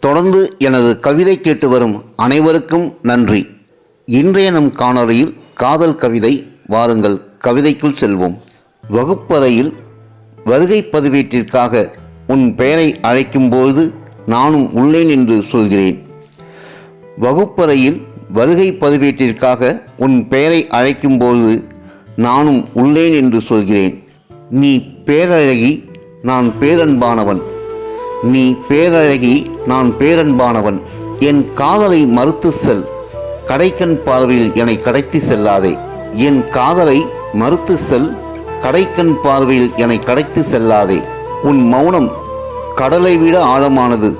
தொடர்ந்து எனது கவிதை கேட்டு வரும் அனைவருக்கும் நன்றி. இன்றைய நம் காணொலியில் காதல் கவிதை வாருங்கள் கவிதைக்குள் செல்வோம். வகுப்பறையில் வருகை பதிவேட்டிற்காக உன் பெயரை அழைக்கும்போது நானும் உள்ளேன் என்று சொல்கிறேன். வகுப்பறையில் வருகை பதிவேட்டிற்காக உன் பெயரை அழைக்கும்போது நானும் உள்ளேன் என்று சொல்கிறேன். நீ பேரழகி நான் பேரன்பானவன். நீ பேரழகி நான் பேரன்பானவன். என் காதலை மறுத்து செல். கடைக்கண் பார்வையில் என்னை கடைத்து செல்லாதே. என் காதலை மறுத்து செல். கடைக்கண் பார்வையில் என்னை கடைத்து செல்லாதே. உன் மௌனம் கடலை விட ஆழமானது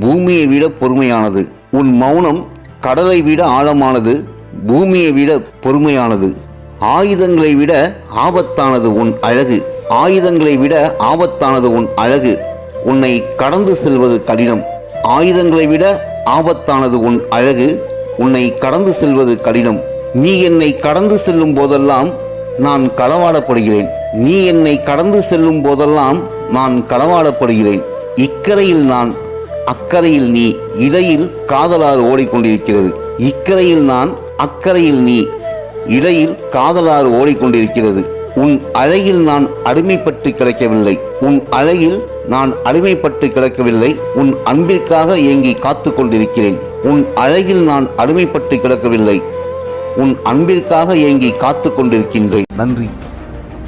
பூமியை விட பொறுமையானது. உன் மௌனம் கடலை விட ஆழமானது பூமியை விட பொறுமையானது. ஆயுதங்களை விட ஆபத்தானது உன் அழகு. ஆயுதங்களை விட ஆபத்தானது உன் அழகு. உன்னை கடந்து செல்வது கடினம். ஆயுதங்களை விட ஆபத்தானது உன் அழகு. உன்னை கடந்து செல்வது கடினம். நீ என்னை கடந்து செல்லும் போதெல்லாம் நான் களவாடப்படுகிறேன். நீ என்னை கடந்து செல்லும் போதெல்லாம் நான் களவாடப்படுகிறேன். இக்கரையில் நான் அக்கறையில் நீ இடையில் காதலார் ஓடிக்கொண்டிருக்கிறது. இக்கரையில் நான் அக்கறையில் நீ இடையில் காதலார் ஓடிக்கொண்டிருக்கிறது. உன் அழகில் நான் அடிமைப்பட்டு கிடைக்கவில்லை. உன் அழகில் நான் அடிமைப்பட்டு கிடக்கவில்லை. உன் அன்பிற்காக ஏங்கி காத்து கொண்டிருக்கிறேன். உன் அழகில் நான் அடிமைப்பட்டு கிடக்கவில்லை. உன் அன்பிற்காக ஏங்கி காத்து கொண்டிருக்கின்றேன். நன்றி.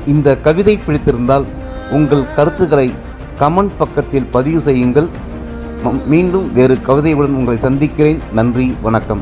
இந்த கவிதை பிடித்திருந்தால் உங்கள் கருத்துக்களை கமெண்ட் பக்கத்தில் பதிவு செய்யுங்கள். மீண்டும் வேறு கவிதையுடன் உங்களை சந்திக்கிறேன். நன்றி. வணக்கம்.